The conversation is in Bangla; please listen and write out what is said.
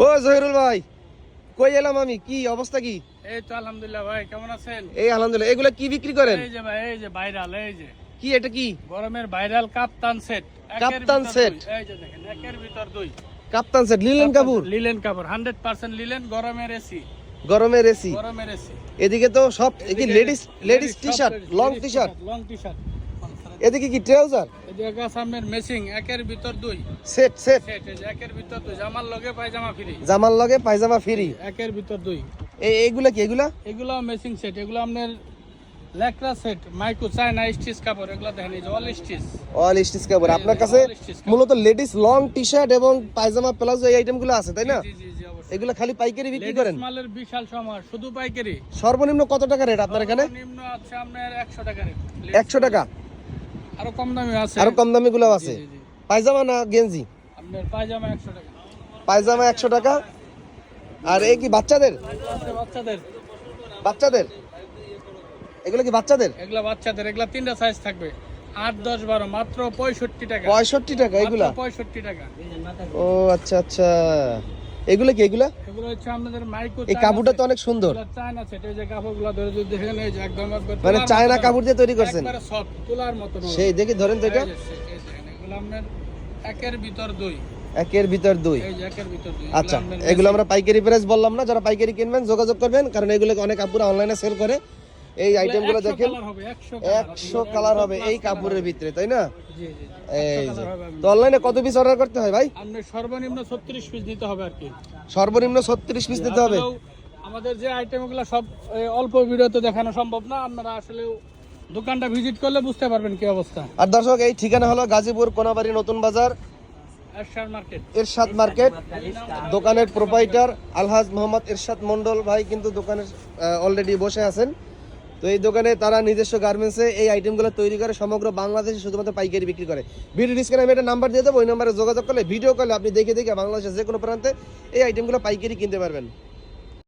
ও জহিরুল ভাই কই এলাম আমি? কি অবস্থা কি? এই তো আলহামদুলিল্লাহ ভাই কেমন আছেন? এই আলহামদুলিল্লাহ এগুলা কি বিক্রি করেন? এই যে ভাই এই যে ভাইরাল এই যে। কি এটা কি? গরমের viral kaftan set kaftan set? এই যে দেখেন একের ভিতর দুই। কাপ্তান সেট লিলেন কাপুর? লিলেন কাপড় হান্ড্রেড পার্সেন্ট লিলেন গরমের এসি। গরমের এসি। গরমের এসি। এদিকে তো সব ladies ladies T shirt long T shirt long T shirt এদিকে কি ট্রাউজার? এদিকে সামনের মেসিং একের ভিতর দুই। Set set. সেট একের ভিতর দুই। জামার লগে পায়জামা ফ্রি। জামার লগে পায়জামা ফ্রি। একের ভিতর দুই। এই এইগুলা কি এগুলা? এগুলো মেসিং সেট। এগুলো আপনার ল্যাকড়া সেট মাইক্রো চায়না স্টিচ কাপড় এগুলো দেখেন এই যে অল স্টিচ অল স্টিচ কাপড়। আপনার কাছে। মূলত লেডিস লং টি শার্ট এবং পায়জামা প্লাজো এই আইটেমগুলো আছে তাই না? এগুলো খালি পাইকারি বিক্রি করেন? মালের বিশাল সমার শুধু পাইকারি। সর্বনিম্ন কত টাকা রেট আপনার এখানে? নিম্ন আছে আপনার একশো টাকা রেট একশো টাকা। আরও কম দামে আছে। আরও কম দামি গুলো আছে। পায়জামা না গেঞ্জি? আপনার পায়জামা একশো টাকা। পায়জামা একশো টাকা। আর এই কি বাচ্চাদের? বাচ্চাদের বাচ্চাদের। এগুলো কি বাচ্চাদের? এগুলা বাচ্চাদের এগুলা তিনটা সাইজ থাকবে। আট দশ বারো মাত্র পঁয়ষট্টি টাকা। পঁয়ষট্টি টাকা এগুলা? পঁয়ষট্টি টাকা। ও আচ্ছা আচ্ছা। এগুলো কি এগুলা? এগুলো হচ্ছে আপনাদের মাইক্রো এই কাপড়টা তো অনেক সুন্দর। চায়না সেট এই যে কাপড়গুলো ধরে যদি দেখেন এই যে একদম মানে চায়না কাপড় দিয়ে তৈরি করছেন? একবারে সফট তুলার মতো সেই দেখি ধরেন তো এটা। এগুলো আপনার একের ভিতর দুই। একের ভিতর দুই। আচ্ছা এগুলো আমরা পাইকারি প্রাইস বললাম না যারা পাইকারি কিনবেন যোগাযোগ করবেন কারণ এগুলো অনেক কাপড় অনলাইনে সেল করে। এই আইটেমগুলো দেখেন একশো কালার হবে। এই কাপড়ের ভিতরে তাই না? এই যে। তো অনলাইনে কত পিস অর্ডার করতে হয় ভাই? সর্বনিম্ন ছত্রিশ পিস নিতে হবে আর কি। সর্বনিম্ন ছত্রিশ পিস দিতে হবে? আমাদের যে আইটেমগুলো সব অল্প ভিডিওতে দেখানো সম্ভব না। আপনারা আসলে দোকানটা ভিজিট করলে বুঝতে পারবেন কি অবস্থা। আর দর্শক এই ঠিকানা হলো গাজীপুর কোনাবাড়ি নতুন বাজার এরশাদ মার্কেট। এরশাদ মার্কেট। দোকানের প্রোপাইটার আলহাজ মোহাম্মদ এরশাদ মন্ডল ভাই কিন্তু দোকানে অলরেডি বসে আছেন। তো এই দোকানে তারা নিজস্ব গার্মেন্টসে এই আইটেমগুলো তৈরি করে সমগ্র বাংলাদেশে শুধুমাত্র পাইকারি বিক্রি করে। ভিডিও ডিসকাউন্ট আমি একটা নাম্বার দিয়ে দেবো, ওই নাম্বারে যোগাযোগ করলে ভিডিও কলে আপনি দেখে দেখে বাংলাদেশের যে কোনো প্রান্তে এই আইটেমগুলো পাইকারি কিনতে পারবেন।